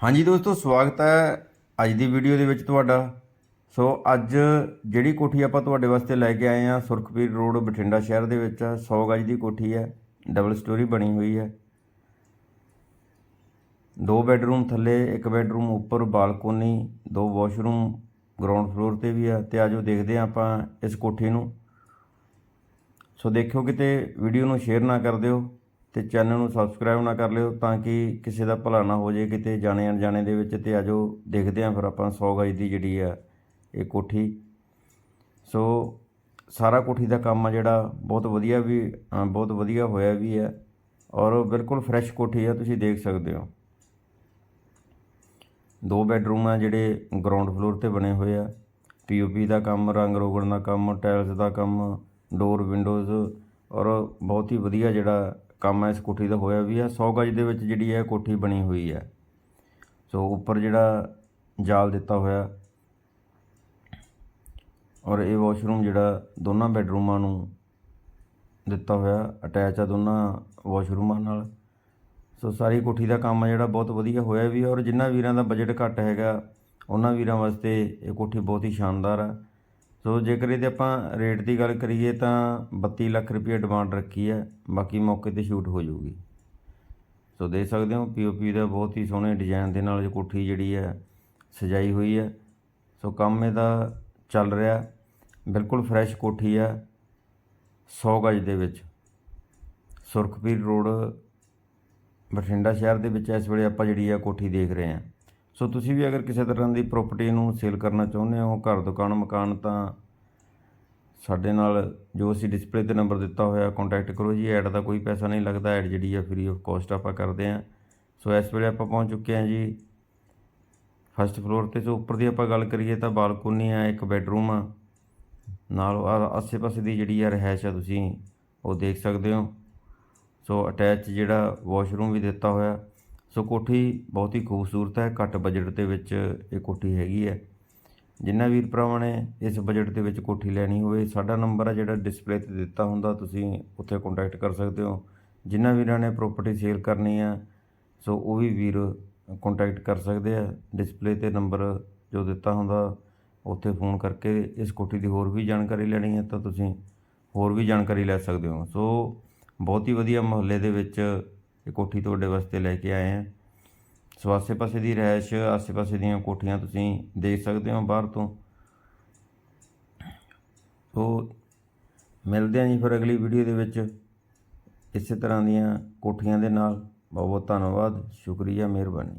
ਹਾਂਜੀ ਦੋਸਤੋ, ਸਵਾਗਤ ਹੈ ਅੱਜ ਦੀ ਵੀਡੀਓ ਦੇ ਵਿੱਚ ਤੁਹਾਡਾ। ਸੋ ਅੱਜ ਜਿਹੜੀ ਕੋਠੀ ਆਪਾਂ ਤੁਹਾਡੇ ਵਾਸਤੇ ਲੈ ਕੇ ਆਏ ਹਾਂ, ਸੁਰਖਪੀਰ ਰੋਡ, ਬਠਿੰਡਾ ਸ਼ਹਿਰ ਦੇ ਵਿੱਚ ਆ 100 ਗਜ ਦੀ ਕੋਠੀ ਹੈ ਡਬਲ ਸਟੋਰੀ ਬਣੀ ਹੋਈ ਹੈ। ਦੋ ਬੈੱਡਰੂਮ ਥੱਲੇ, ਇੱਕ ਬੈੱਡਰੂਮ ਉੱਪਰ ਬਾਲਕੋਨੀ, ਦੋ ਵਾਸ਼ਰੂਮ ਗਰਾਊਂਡ ਫਲੋਰ ਤੇ ਵੀ ਹੈ ਤੇ ਆਜੋ ਦੇਖਦੇ ਹਾਂ ਆਪਾਂ ਇਸ ਕੋਠੀ ਨੂੰ। ਸੋ ਦੇਖਿਓ ਕਿਤੇ ਵੀਡੀਓ ਨੂੰ ਸ਼ੇਅਰ ਨਾ ਕਰ ਦਿਓ। ਤੇ ਚੈਨਲ ਨੂੰ ਸਬਸਕ੍ਰਾਈਬ ਨਾ ਕਰ ਲਿਓ ਤਾਂ ਕਿ ਕਿਸੇ ਦਾ ਭਲਾ ਨਾ ਹੋ ਜੇ ਕਿਤੇ ਜਾਣੇ ਅਣਜਾਣੇ ਦੇ ਵਿੱਚ ਤੇ ਆਜੋ, ਦੇਖਦੇ ਹਾਂ ਫਿਰ ਆਪਾਂ 100 ਗਜ ਦੀ ਜਿਹੜੀ ਆ ਇਹ ਕੋਠੀ। ਸੋ ਸਾਰਾ ਕੋਠੀ ਦਾ ਕੰਮ ਆ ਜਿਹੜਾ ਬਹੁਤ ਵਧੀਆ ਵੀ ਬਹੁਤ ਵਧੀਆ ਹੋਇਆ ਵੀ ਹੈ ਔਰ ਬਿਲਕੁਲ ਫਰੈਸ਼ ਕੋਠੀ ਆ, ਤੁਸੀਂ ਦੇਖ ਸਕਦੇ ਹੋ। ਦੋ ਬੈੱਡਰੂਮ ਆ ਜਿਹੜੇ ਗਰਾਊਂਡ ਫਲੋਰ ਤੇ ਬਣੇ ਹੋਏ ਆ। ਪੀਓਪੀ ਦਾ ਕੰਮ, ਰੰਗ ਰੋਗਣ ਦਾ ਕੰਮ, ਟਾਇਲਸ ਦਾ ਕੰਮ, ਡੋਰ ਵਿੰਡੋਜ਼ ਔਰ ਬਹੁਤ ਹੀ ਵਧੀਆ ਜਿਹੜਾ ਕੰਮ ਇਸ ਕੋਠੀ ਦਾ ਹੋਇਆ ਵੀ ਹੈ 100 ਗਜ ਦੇ ਵਿੱਚ ਜਿਹੜੀ ਹੈ ਕੋਠੀ ਬਣੀ ਹੋਈ ਹੈ ਸੋ ਉੱਪਰ ਜਿਹੜਾ ਜਾਲ ਦਿੱਤਾ ਹੋਇਆ ਔਰ ਇਹ ਵਾਸ਼ਰੂਮ ਜਿਹੜਾ ਦੋਨਾਂ ਬੈੱਡਰੂਮਾਂ ਨੂੰ ਦਿੱਤਾ ਹੋਇਆ, ਅਟੈਚ ਆ ਦੋਨਾਂ ਵਾਸ਼ਰੂਮਾਂ ਨਾਲ। ਸੋ ਸਾਰੀ ਕੋਠੀ ਦਾ ਕੰਮ ਆ ਜਿਹੜਾ, ਬਹੁਤ ਵਧੀਆ ਹੋਇਆ ਵੀ ਔਰ ਜਿਨ੍ਹਾਂ ਵੀਰਾਂ ਦਾ ਬਜਟ ਘੱਟ ਹੈਗਾ, ਉਹਨਾਂ ਵੀਰਾਂ ਵਾਸਤੇ ਇਹ ਕੋਠੀ ਬਹੁਤ ਹੀ ਸ਼ਾਨਦਾਰ ਆ। ਸੋ ਜੇਕਰ ਇਹਦੇ ਆਪਾਂ ਰੇਟ ਦੀ ਗੱਲ ਕਰੀਏ ਤਾਂ 32 ਲੱਖ ਰੁਪਏ ਡਿਮਾਂਡ ਰੱਖੀ ਹੈ, ਬਾਕੀ ਮੌਕੇ ਤੇ ਸ਼ੂਟ ਹੋ ਜਾਊਗੀ। ਸੋ ਦੇਖ ਸਕਦੇ ਹੋ ਪੀਓਪੀ ਦਾ ਬਹੁਤ ਹੀ ਸੋਹਣੇ ਡਿਜ਼ਾਈਨ ਦੇ ਨਾਲ ਇਹ ਕੋਠੀ ਜਿਹੜੀ ਹੈ, ਸਜਾਈ ਹੋਈ ਹੈ। ਸੋ ਕੰਮ ਇਹਦਾ ਚੱਲ ਰਿਹਾ, ਬਿਲਕੁਲ ਫਰੈਸ਼ ਕੋਠੀ ਹੈ 100 ਗਜ ਦੇ ਵਿੱਚ। ਸੁਰਖਪੀਰ ਰੋਡ, ਬਠਿੰਡਾ ਸ਼ਹਿਰ ਦੇ ਵਿੱਚ ਇਸ ਵੇਲੇ ਆਪਾਂ ਜਿਹੜੀ ਆ ਕੋਠੀ ਦੇਖ ਰਹੇ ਹਾਂ। ਸੋ ਤੁਸੀਂ ਵੀ ਅਗਰ ਕਿਸੇ ਤਰ੍ਹਾਂ ਦੀ ਪ੍ਰਾਪਰਟੀ ਨੂੰ ਸੇਲ ਕਰਨਾ ਚਾਹੁੰਦੇ ਹੋ, ਘਰ, ਦੁਕਾਨ, ਮਕਾਨ, ਤਾਂ ਸਾਡੇ ਨਾਲ ਜੋ ਅਸੀਂ ਡਿਸਪਲੇ ਤੇ ਨੰਬਰ ਦਿੱਤਾ ਹੋਇਆ ਕੰਟੈਕਟ ਕਰੋ ਜੀ। ਐਡ ਦਾ ਕੋਈ ਪੈਸਾ ਨਹੀਂ ਲੱਗਦਾ ਐਡ ਜਿਹੜੀ ਆ ਫ੍ਰੀ ਆਫ ਕੋਸਟ ਆਪਾਂ ਕਰਦੇ ਆ ਸੋ ਇਸ ਵੇਲੇ ਆਪਾਂ ਪਹੁੰਚ ਚੁੱਕੇ ਆ ਜੀ। ਫਸਟ ਫਲੋਰ ਤੇ, ਸੋ ਉੱਪਰ ਦੀ ਆਪਾਂ ਗੱਲ ਕਰੀਏ ਤਾਂ ਬਾਲਕੋਨੀ ਆ, ਇੱਕ ਬੈੱਡਰੂਮ ਆ। ਨਾਲ ਆਸੇ-ਪਾਸੇ ਦੀ ਜਿਹੜੀ ਆ ਰਹਿائش ਆ ਤੁਸੀਂ ਉਹ ਦੇਖ ਸਕਦੇ ਹੋ। ਸੋ ਅਟੈਚ ਜਿਹੜਾ ਵਾਸ਼ਰੂਮ ਵੀ ਦਿੱਤਾ ਹੋਇਆ। ਸੋ ਕੋਠੀ ਬਹੁਤ ਹੀ ਖੂਬਸੂਰਤ ਹੈ, ਘੱਟ ਬਜਟ ਦੇ ਵਿੱਚ ਇਹ ਕੋਠੀ ਹੈਗੀ ਹੈ। ਜਿਨ੍ਹਾਂ ਵੀਰ ਭਰਾਵਾਂ ਨੇ ਇਸ ਬਜਟ ਦੇ ਵਿੱਚ ਕੋਠੀ ਲੈਣੀ ਹੋਵੇ, ਸਾਡਾ ਨੰਬਰ ਹੈ ਜਿਹੜਾ ਡਿਸਪਲੇ ਤੇ ਦਿੱਤਾ ਹੁੰਦਾ, ਤੁਸੀਂ ਉੱਥੇ ਕੰਟੈਕਟ ਕਰ ਸਕਦੇ ਹੋ। ਜਿਨ੍ਹਾਂ ਵੀਰਾਂ ਨੇ ਪ੍ਰਾਪਰਟੀ ਸੇਲ ਕਰਨੀ ਆ, ਸੋ ਉਹ ਵੀ ਵੀਰ ਕੰਟੈਕਟ ਕਰ ਸਕਦੇ ਆ। ਡਿਸਪਲੇ ਤੇ ਨੰਬਰ ਜੋ ਦਿੱਤਾ ਹੁੰਦਾ, ਉੱਥੇ ਫੋਨ ਕਰਕੇ ਇਸ ਕੋਠੀ ਦੀ ਹੋਰ ਵੀ ਜਾਣਕਾਰੀ ਲੈਣੀ ਹੈ ਤਾਂ ਤੁਸੀਂ ਹੋਰ ਵੀ ਜਾਣਕਾਰੀ ਲੈ ਸਕਦੇ ਹੋ। ਸੋ ਬਹੁਤ ਹੀ ਵਧੀਆ ਮੁਹੱਲੇ ਦੇ ਵਿੱਚ ਇਹ ਕੋਠੀ ਤੁਹਾਡੇ ਵਾਸਤੇ ਲੈ ਕੇ ਆਏ ਆ ਸੋ ਆਸੇ-ਪਾਸੇ ਦੀ ਰਹਿائش, ਆਸੇ-ਪਾਸੇ ਦੀਆਂ ਕੋਠੀਆਂ ਤੁਸੀਂ ਦੇਖ ਸਕਦੇ ਹੋ ਬਾਹਰ ਤੋਂ। ਸੋ ਮਿਲਦੇ ਆਂ ਜੀ ਫਿਰ ਅਗਲੀ ਵੀਡੀਓ ਦੇ ਵਿੱਚ। ਇਸੇ ਤਰ੍ਹਾਂ ਦੀਆਂ ਕੋਠੀਆਂ ਦੇ ਨਾਲ। ਬਹੁਤ ਬਹੁਤ ਧੰਨਵਾਦ, ਸ਼ੁਕਰੀਆ, ਮਿਹਰਬਾਨੀ।